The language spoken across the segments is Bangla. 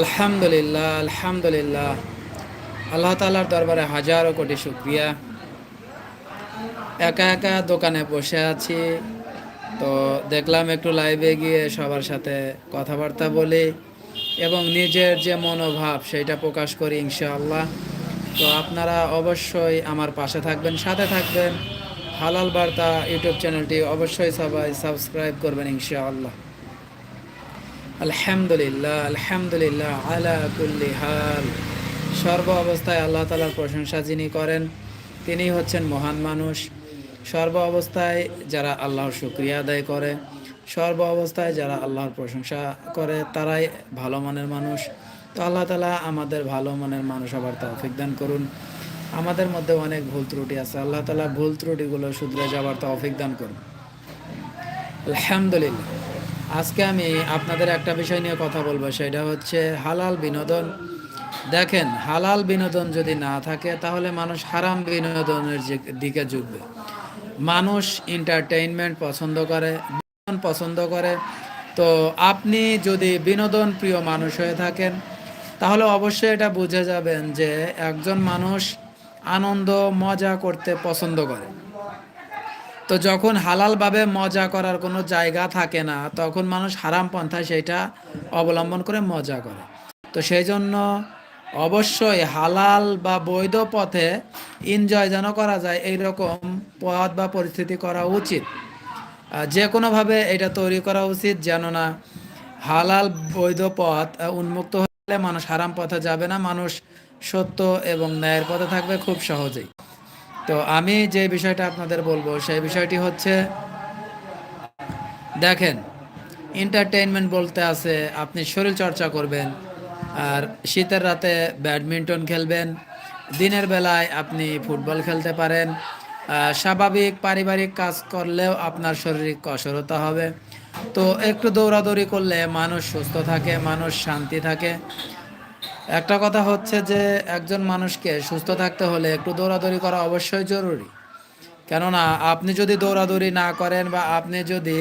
আলহামদুলিল্লাহ আলহামদুলিল্লাহ। আল্লাহ তালার দরবারে হাজারো কোটি শুক্রিয়া। একা একা দোকানে বসে আছি। তো দেখলাম একটু লাইভে গিয়ে সবার সাথে কথাবার্তা বলি এবং নিজের যে মনোভাব সেটা প্রকাশ করি ইনশাআল্লাহ। তো আপনারা অবশ্যই আমার পাশে থাকবেন, সাথে থাকবেন। হালাল বার্তা ইউটিউব চ্যানেলটি অবশ্যই সবাই সাবস্ক্রাইব করবেন ইনশাআল্লাহ। আলহামদুলিল্লাহ আলহামদুলিল্লাহ, আলা কুল্লি হাল। সর্ব অবস্থায় আল্লাহ তালার প্রশংসা যিনি করেন তিনি হচ্ছেন মহান মানুষ। সর্ব অবস্থায় যারা আল্লাহর শুক্রিয়া আদায় করে, সর্ব অবস্থায় যারা আল্লাহর প্রশংসা করে, তারাই ভালো মনের মানুষ। তো আল্লাহ তালা আমাদের ভালো মনের মানুষ আবার তৌফিক দান করুন। আমাদের মধ্যে অনেক ভুল ত্রুটি আছে, আল্লাহ তালা ভুল ত্রুটিগুলো শুধরে যাবার তৌফিক দান করুন। আলহামদুলিল্লাহ। আজকে আমি আপনাদের একটা বিষয় নিয়ে কথা বলব, সেটা হচ্ছে হালাল বিনোদন। দেখেন, হালাল বিনোদন যদি না থাকে, তাহলে মানুষ হারাম বিনোদনের দিকে ঝুঁকবে। মানুষ এন্টারটেইনমেন্ট পছন্দ করে, বিনোদন পছন্দ করে। তো আপনি যদি বিনোদন প্রিয় মানুষ হয়ে থাকেন, তাহলে অবশ্যই এটা বুঝে যাবেন যে একজন মানুষ আনন্দ, মজা করতে পছন্দ করে। তো যখন হালালভাবে মজা করার কোনো জায়গা থাকে না, তখন মানুষ হারাম পন্থায় সেটা অবলম্বন করে মজা করে। তো সেই জন্য অবশ্যই হালাল বা বৈধ পথে এনজয় যেন করা যায়, এইরকম পথ বা পরিস্থিতি করা উচিত। যে কোনোভাবে এটা তৈরি করা উচিত যেন না হালাল, বৈধ পথ উন্মুক্ত হলে মানুষ হারাম পথে যাবে না, মানুষ সত্য এবং ন্যায়ের পথে থাকবে খুব সহজেই। তো আমি যে বিষয়টা আপনাদের বলব, সেই বিষয়টি হচ্ছে, দেখেন এন্টারটেইনমেন্ট বলতে আছে, আপনি শরীর চর্চা করবেন, আর শীতের রাতে ব্যাডমিন্টন খেলবেন, দিনের বেলায় আপনি ফুটবল খেলতে পারেন স্বাভাবিক পারিবারিক কাজ করলেও আপনার শারীরিক কসরতা হবে। তো একটু দৌড়াদৌড়ি করলে মানুষ সুস্থ থাকে, মানুষ শান্তি থাকে। একটা কথা হচ্ছে যে একজন মানুষকে সুস্থ থাকতে হলে একটু দৌড়াদৌড়ি করা অবশ্যই জরুরি। কেননা আপনি যদি দৌড়াদৌড়ি না করেন বা আপনি যদি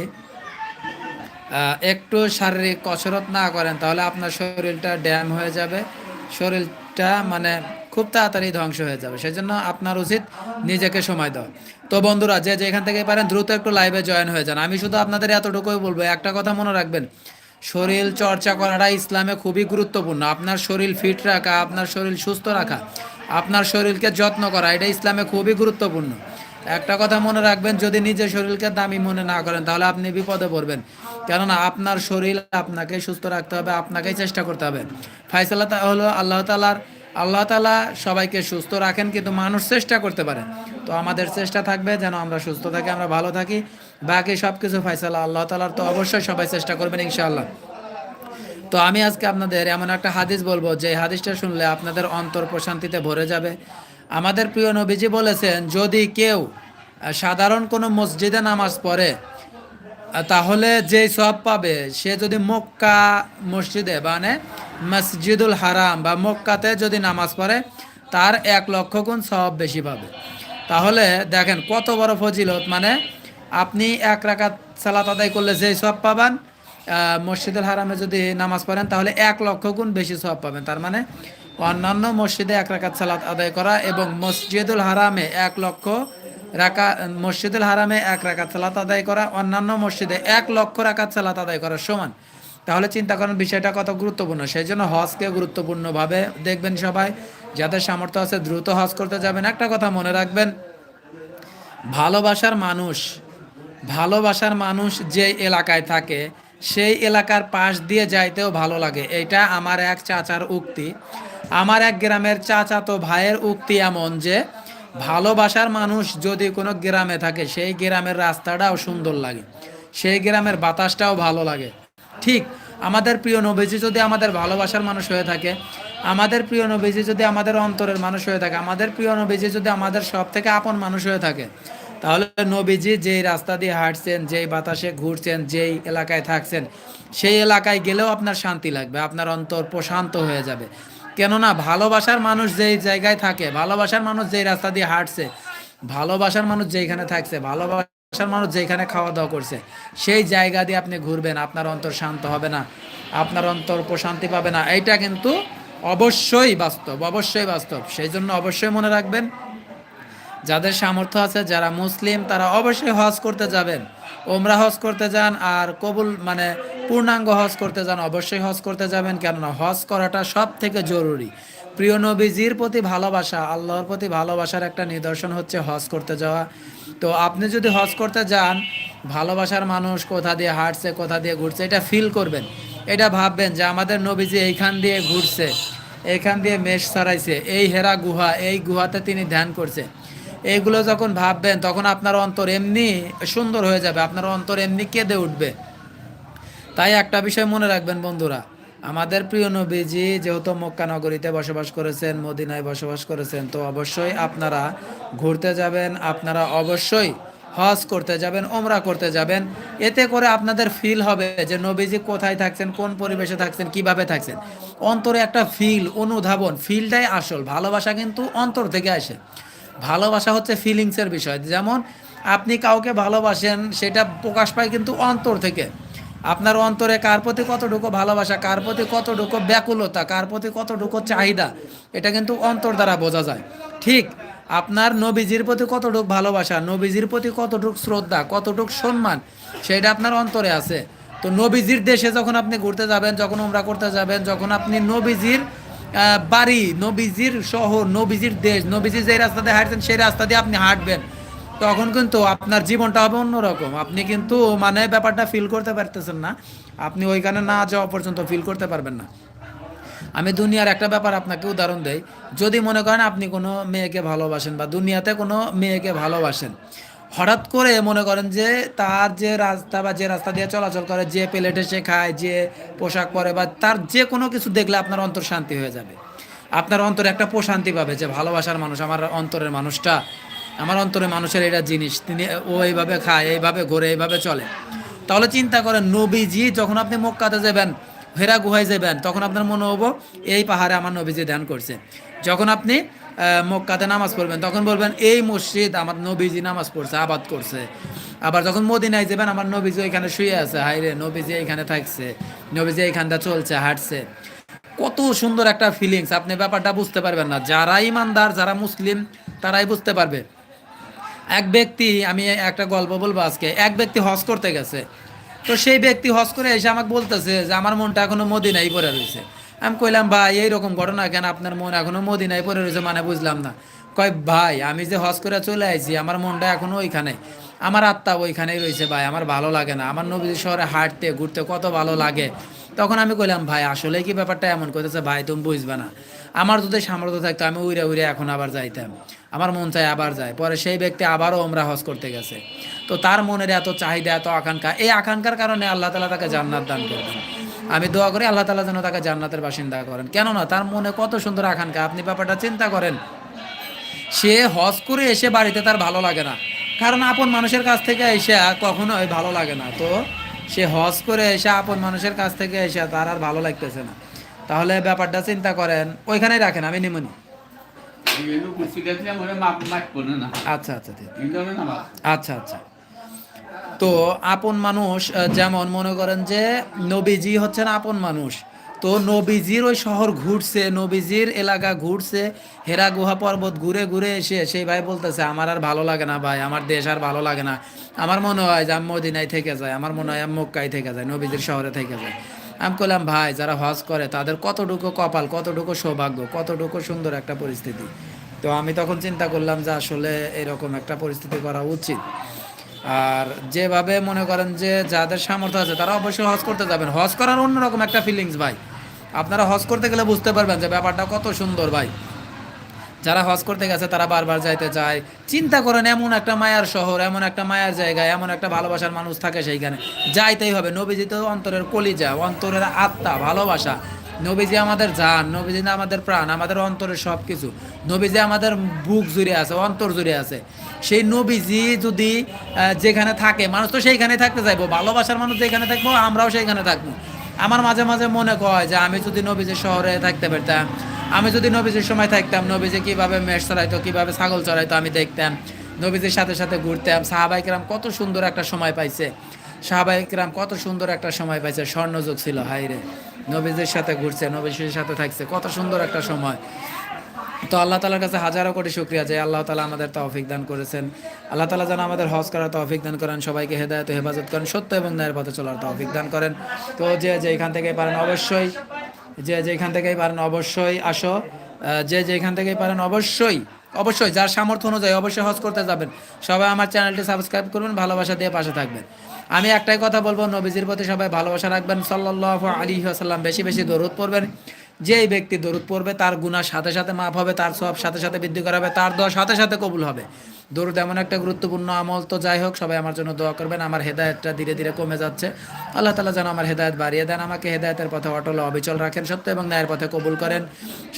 একটু শারীরিক কসরত না করেন, তাহলে আপনার শরীরটা ড্যাম হয়ে যাবে। শরীরটা মানে খুব তাড়াতাড়ি ধ্বংস হয়ে যাবে। সেই জন্য আপনার উচিত নিজেকে সময় দেওয়া। তো বন্ধুরা, যে যেখান থেকে পারেন দ্রুত একটু লাইভে জয়েন হয়ে যান। আমি শুধু আপনাদের এতটুকুই বলব। একটা কথা মনে রাখবেন শরীর চর্চা করাটা ইসলামে খুবই গুরুত্বপূর্ণ। আপনার শরীর ফিট রাখা, আপনার শরীর সুস্থ রাখা, আপনার শরীরকে যত্ন করা, এটা ইসলামে খুবই গুরুত্বপূর্ণ। একটা কথা মনে রাখবেন, যদি নিজের শরীরকে দামি মনে না করেন, তাহলে আপনি বিপদে পড়বেন। কেননা আপনার শরীর আপনাকে সুস্থ রাখতে হবে, আপনাকেই চেষ্টা করতে হবে। ফাইসালা হলো আল্লাহ তালার আল্লাহ তালা সবাইকে সুস্থ রাখেন, কিন্তু মানুষ চেষ্টা করতে পারে। তো আমাদের চেষ্টা থাকবে যেন আমরা সুস্থ থাকি, আমরা ভালো থাকি। বাকি সব কিছু ফাইসালা, আল্লাহ তালার তো অবশ্যই সবাই চেষ্টা করবেন ইনশাআল্লাহ। তো আমি আজকে আপনাদের এমন একটা হাদিস বলব, যে হাদিসটা শুনলে আপনাদের অন্তর প্রশান্তিতে ভরে যাবে। আমাদের প্রিয় নবীজি বলেছেন, যদি কেউ সাধারণ কোনো মসজিদে নামাজ পড়ে, তাহলে যে সব পাবে, সে যদি মক্কা মসজিদে মানে মসজিদুল হারাম বা মক্কাতে যদি নামাজ পড়ে, তার এক লক্ষ গুণ সব বেশি পাবে। তাহলে দেখেন কত বড় ফজিলত মানে আপনি এক রাকাত সালাত আদায় করলে যেই সব পাবেন মসজিদুল হারামে যদি নামাজ পড়েন, তাহলে এক লক্ষ গুণ বেশি সব পাবেন। তার মানে অন্যান্য মসজিদে এক রাকাত সালাত আদায় করা এবং মসজিদুল হারামে এক লক্ষ রাকা, মসজিদুল হারামে এক রাকাত সালাত আদায় করা, অন্যান্য মসজিদে এক লক্ষ রাকাত সালাত আদায় করার সমান। তাহলে চিন্তা করেন বিষয়টা কত গুরুত্বপূর্ণ। সেই জন্য হজকে গুরুত্বপূর্ণভাবে দেখবেন সবাই। যাদের সামর্থ্য আছে দ্রুত হজ করতে যাবেন। একটা কথা মনে রাখবেন, ভালোবাসার মানুষ ভালোবাসার মানুষ যে এলাকায় থাকে, সেই এলাকার পাশ দিয়ে যাইতেও ভালো লাগে। এটা আমার এক চাচার উক্তি। আমার এক গ্রামের চাচা তো ভাইয়ের উক্তি এমন যে, ভালোবাসার মানুষ যদি কোনো গ্রামে থাকে, সেই গ্রামের রাস্তাটাও সুন্দর লাগে। সেই গ্রামের বাতাসটাও ভালো লাগে। ঠিক, আমাদের প্রিয় নবীজি যদি আমাদের ভালোবাসার মানুষ হয়ে থাকে, আমাদের প্রিয় নবীজি যদি আমাদের অন্তরের মানুষ হয়ে থাকে, আমাদের প্রিয় নবীজি যদি আমাদের সব থেকে আপন মানুষ হয়ে থাকে তাহলে নবীজি যেই রাস্তা দিয়ে হাঁটছেন, যেই বাতাসে ঘুরছেন, যেই এলাকায় থাকছেন, সেই এলাকায় গেলেও আপনার শান্তি লাগবে, আপনার অন্তর প্রশান্ত হয়ে যাবে। কেননা ভালোবাসার মানুষ যেই জায়গায় থাকে, ভালোবাসার মানুষ যেই রাস্তা দিয়ে হাঁটছে, ভালোবাসার মানুষ যেইখানে থাকছে, ভালোবাসার মানুষ যেখানে খাওয়া দাওয়া করছে, সেই জায়গা দিয়ে আপনি ঘুরবেন, আপনার অন্তর শান্ত হবে না, আপনার অন্তর প্রশান্তি পাবে না। এইটা কিন্তু অবশ্যই বাস্তব অবশ্যই বাস্তব। সেই জন্য অবশ্যই মনে রাখবেন যাদের সামর্থ্য আছে, যারা মুসলিম, তারা অবশ্যই হজ করতে যাবেন। ওমরা হজ করতে যান আর কবুল মানে পূর্ণাঙ্গ হজ করতে যান, অবশ্যই হজ করতে যাবেন। কেননা হজ করাটা সব থেকে জরুরি। প্রিয় নবীজির প্রতি ভালোবাসা, আল্লাহর প্রতি ভালোবাসার একটা নিদর্শন হচ্ছে হজ করতে যাওয়া। তো আপনি যদি হজ করতে যান, ভালোবাসার মানুষ কোথা দিয়ে হাঁটছে, কোথা দিয়ে ঘুরছে, এটা ফিল করবেন। এটা ভাববেন যে আমাদের নবীজি এইখান দিয়ে ঘুরছে, এইখান দিয়ে মেষ ছাড়াইছে, এই হেরা গুহা, এই গুহাতে তিনি ধ্যান করছে। এইগুলো যখন ভাববেন, তখন আপনার অন্তর এমনি সুন্দর হয়ে যাবে। আপনার অন্তর এমনি কেঁদে উঠবে। তাই একটা বিষয় মনে রাখবেন বন্ধুরা, আমাদের প্রিয় নবীজি যেহেতু মক্কা নগরীতে বসবাস করেছেন, মদিনায় বসবাস করেছেন, তো অবশ্যই আপনারা ঘুরতে যাবেন, আপনারা অবশ্যই হজ করতে যাবেন ওমরা করতে যাবেন। এতে করে আপনাদের ফিল হবে যে নবীজি কোথায় থাকছেন, কোন পরিবেশে থাকছেন, কীভাবে থাকছেন। অন্তরে একটা ফিল অনুধাবন ফিলটাই আসল। ভালোবাসা কিন্তু অন্তর থেকে আসে। ভালোবাসা হচ্ছে ফিলিংসের বিষয়। যেমন, আপনি কাউকে ভালোবাসেন, সেটা প্রকাশ পায় কিন্তু অন্তর থেকে। আপনার অন্তরে কার প্রতি কতটুকু ভালোবাসা, কার প্রতি কতটুকু ব্যাকুলতা, কার প্রতি কতটুকু চাহিদা, এটা কিন্তু অন্তর দ্বারা বোঝা যায়। ঠিক, আপনার নবীজির প্রতি কতটুকু ভালোবাসা, নবীজির প্রতি কতটুকু শ্রদ্ধা, কতটুকু সম্মান, সেটা আপনার অন্তরে আছে। তো নবীজির দেশে যখন আপনি ঘুরতে যাবেন, যখন ওমরা করতে যাবেন, যখন আপনি নবীজির বাড়ি, নবীজির শহর, নবীজির দেশ, নবীজি যে রাস্তা দিয়ে হাঁটছেন, সেই রাস্তা দিয়ে আপনি হাঁটবেন। তখন কিন্তু আপনার জীবনটা হবে অন্যরকম। আপনি কিন্তু মানে ব্যাপারটা ফিল করতে পারতেছেন না। আপনি ওইখানে না যাওয়া পর্যন্ত ফিল করতে পারবেন না। আমি দুনিয়ার একটা ব্যাপার আপনাকে উদাহরণ দেই। যদি মনে করেন আপনি কোনো মেয়েকে ভালোবাসেন বা দুনিয়াতে কোনো মেয়েকে ভালোবাসেন হঠাৎ করে মনে করেন যে তার যে রাস্তা বা যে রাস্তা দিয়ে চলাচল করে, যে প্লেটে সে খায়, যে পোশাক পরে বা তার যে কোনো কিছু দেখলে আপনার অন্তর শান্তি হয়ে যাবে। আপনার অন্তরে একটা প্রশান্তি পাবে যে ভালোবাসার মানুষ আমার অন্তরের মানুষটা, আমার অন্তরের মানুষের এটা জিনিস, তিনি ও এইভাবে খায়, এইভাবে ঘোরে, এইভাবে চলে। তাহলে চিন্তা করেন, নবীজি যখন আপনি মক্কাতে যাবেন, হেরা গুহায় যাবেন, তখন আপনার মনে হব এই পাহাড়ে আমার নবীজি ধ্যান করছে। যখন আপনি মক্কাতে নামাজ পড়বেন, তখন বলবেন, এই মসজিদ আমার নবীজি নামাজ পড়ছে, আবাদ করছে। আবার যখন মদিনায় যাবেন, আমার নবীজি এখানে শুয়ে আছে হাই রে নবীজি এখানে থাকছে, নবীজি এইখানটা চলছে, হাঁটছে। কত সুন্দর একটা ফিলিংস আপনি ব্যাপারটা বুঝতে পারবেন না। যারা ইমানদার, যারা মুসলিম, তারাই বুঝতে পারবে। এক ব্যক্তি, আমি একটা গল্প বলব আজকে, এক ব্যক্তি হজ করতে গেছে, তো সেই ব্যক্তি হজ করে এসে আমাকে বলতেছে যে, আমার মনটা এখনও মদিনাই পড়ে রয়েছে। আমি কইলাম, ভাই, এইরকম ঘটনা কেন আপনার মন এখনও মদিনাই পড়ে রয়েছে? মানে বুঝলাম না। কয়, ভাই, আমি যে হজ করে চলে আইছি, আমার মনটা এখনও ওইখানে। আমার আত্মা ওইখানেই রয়েছে, ভাই, আমার ভালো লাগে না। আমার নবীজি শহরে হাঁটতে, ঘুরতে কত ভালো লাগে। তখন আমি কইলাম, ভাই আসলে কি ব্যাপারটা এমন করতেছে? ভাই, তুমি বুঝবে না। আমার যদি সামর্থ্য থাকতো, আমি উড়ে উড়ে এখন আবার যাইতাম। আমার মন চাই আবার যায়। পরে সেই ব্যক্তি আবারও ওমরা হজ করতে গেছে। তো তার মনের এত চাহিদা, এত আকাঙ্ক্ষা, এই আকাঙ্ক্ষার কারণে আল্লাহ তালা তাকে জান্নাত দান করবেন। আমি দোয়া করি আল্লাহ তালা যেন তাকে জান্নাতের বাসিন্দা করেন। কেননা তার মনে কত সুন্দর আকাঙ্ক্ষা আপনি ব্যাপারটা চিন্তা করেন। সে হজ করে এসে বাড়িতে তার ভালো লাগে না। কারণ আপন মানুষের কাছ থেকে এসে কখনোই ভালো লাগে না। তো সে হজ করে এসে আপন মানুষের কাছ থেকে এসে তার আর ভালো লাগতেছে না। তাহলে ব্যাপারটা চিন্তা করেন ওইখানেই রাখেন আমি নিমনি. আচ্ছা আচ্ছা. আচ্ছা আচ্ছা। তো আপন মানুষ যেমন মনে করেন যে নবীজি হচ্ছেন আপন মানুষ। তো নবীজির ওই শহর ঘুরছে, নবীজির এলাকা ঘুরছে, হেরা গুহা পর্বত ঘুরে ঘুরে এসে সেই ভাই বলতেছে, আমার আর ভালো লাগে না ভাই, আমার দেশ আর ভালো লাগে না। আমার মনে হয় যে আমি মদিনায় থেকে যায়, আমার মনে হয় আমি মক্কায় থেকে যায়, নবীজির শহরে থেকে যায়। আমি বললাম ভাই, যারা হজ করে, তাদের কতটুকু কপাল, কতটুকু সৌভাগ্য, কতটুকু সুন্দর একটা পরিস্থিতি। তো আমি তখন চিন্তা করলাম যে আসলে এরকম একটা পরিস্থিতি করা উচিত। আর যেভাবে মনে করেন যে যাদের সামর্থ্য আছে, তারা অবশ্যই হজ করতে যাবেন। হজ করার অন্যরকম একটা ফিলিংস ভাই। আপনারা হজ করতে গেলে বুঝতে পারবেন যে ব্যাপারটা কত সুন্দর ভাই। যারা হজ করতে গেছে, তারা বারবার যাইতে চায়। চিন্তা করেন, এমন একটা মায়ার শহর, এমন একটা মায়ার জায়গায়, এমন একটা ভালোবাসার মানুষ থাকে সেইখানে। যাইতেই হবে। নবীজিত অন্তরের কলিজা, অন্তরের আত্মা, ভালোবাসা। নবীজি আমাদের জান, নবীজি আমাদের প্রাণ, আমাদের অন্তরের সব কিছু নবীজি আমাদের বুক জুড়ে আছে, অন্তর জুড়ে আছে। সেই নবীজি যদি যেখানে থাকে, মানুষ তো সেইখানে থাকতে চাইব। ভালোবাসার মানুষ যেখানে থাকব, আমরাও সেইখানে থাকব। আমার মাঝে মাঝে মনে কয় যে, আমি যদি নবীজির শহরে থাকতে পারতাম, আমি যদি নবীজির সময় থাকতাম, নবীজি কীভাবে মেষ চড়াইতো, কীভাবে ছাগল চড়াইতো, আমি দেখতাম। নবীজির সাথে সাথে ঘুরতাম। সাহাবাইকরাম কত সুন্দর একটা সময় পাইছে। সাহাবাইকরাম কত সুন্দর একটা সময় পাইছে। স্বর্ণযুগ ছিল হাইরে নবীজির সাথে ঘুরছে, নবীজির সাথে থাকছে, কত সুন্দর একটা সময়। তো আল্লাহ তালার কাছে হাজারো কোটি শুক্রিয়া যে আল্লাহ তালা আমাদের তৌফিক দান করেছেন। আল্লাহ তালা যেন আমাদের হজ করার তৌফিক দান করেন, সবাইকে হেদায়ত হেফাজত করেন, সত্য এবং ন্যায়ের পথে চলার তৌফিক দান করেন। তো যে যেখান থেকে পারেন অবশ্যই, যে যেখান থেকেই পারেন অবশ্যই আসো। যে যেখান থেকেই পারেন অবশ্যই অবশ্যই, যার সামর্থ্য অনুযায়ী অবশ্যই হজ করতে যাবেন। সবাই আমার চ্যানেলটি সাবস্ক্রাইব করবেন ভালোবাসা দিয়ে পাশে থাকবেন। আমি একটাই কথা বলব, নবীজির প্রতি সবাই ভালোবাসা রাখবেন সাল্লাহ আলী আসাল্লাম বেশি বেশি দরুদ পড়বেন। যেই ব্যক্তি দরুদ পড়বে, তার গুণার সাথে সাথে মাফ হবে, তার সব সাথে সাথে বৃদ্ধি করা হবে, তার দোয়া সাথে সাথে কবুল হবে। দরুদ এমন একটা গুরুত্বপূর্ণ আমল, তো যাই হোক, সবাই আমার জন্য দোয়া করবেন। আমার হেদায়তটা ধীরে ধীরে কমে যাচ্ছে। আল্লাহ তালা যেন আমার হেদায়ত বাড়িয়ে দেন, আমাকে হেদায়তের পথে অটল অবিচল রাখেন, সত্য এবং ন্যায়ের পথে কবুল করেন।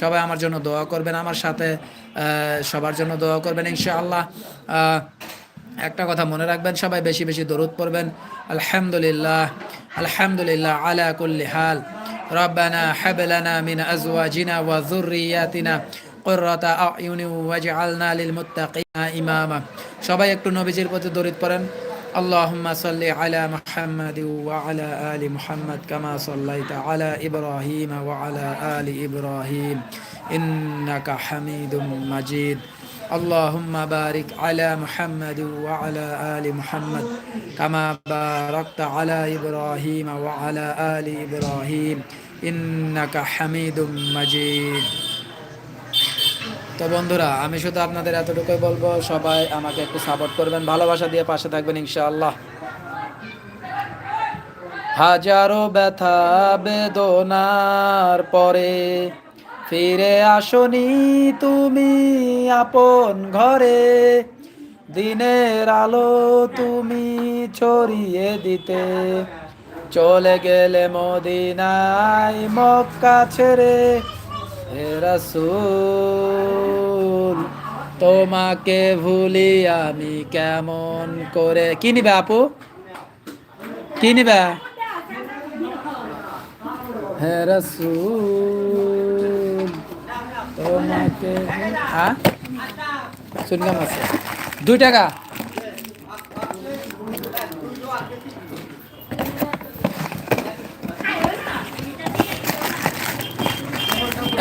সবাই আমার জন্য দোয়া করবেন, আমার সাথে সবার জন্য দোয়া করবেন, ইনশাআল্লাহ। একটা কথা মনে রাখবেন সবাই বেশি বেশি দরুদ পড়বেন আলহামদুলিল্লাহ আলহামদুলিল্লাহ আলা কুল্লি হাল ربنا هب لنا من ازواجنا وذرياتنا قرة اعين واجعلنا للمتقين اماما সবাই একটু নবীজির প্রতি দরুদ পড়েন اللهم صل على محمد وعلى آل محمد كما صليت على إبراهيم وعلى آل إبراهيم إنك حميد مجيد اللهم بارك على محمد وعلى آل محمد كما باركت على إبراهيم وعلى آل إبراهيم إنك حميد مجيد তো বন্ধুরা আমি শুধু আপনাদের এতটুকুই বলবো সবাই আমাকে একটু সাপোর্ট করবেন ভালোবাসা দিয়ে পাশে থাকবেন ইনশাআল্লাহ হাজারো ব্যথা বেদনার পরে ফিরে আসনি তুমি আপন ঘরে। দিনের আলো তুমি ছড়িয়ে দিতে। চলে গেলে মদিনায় মক্কা ছেড়ে। হে রাসূল, তোমাকে ভুলি আমি কেমন করে? কি নিবে আপু? কি নিবে? হে রাসূল। হ্যাঁ? আছে। দুই টাকা।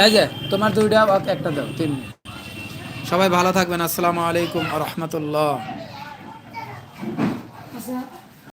এই যে, তোমার দুইটা একটা দাও, তিন। সবাই ভালো থাকবেন। আসসালামু আলাইকুম রহমতুল্লাহ।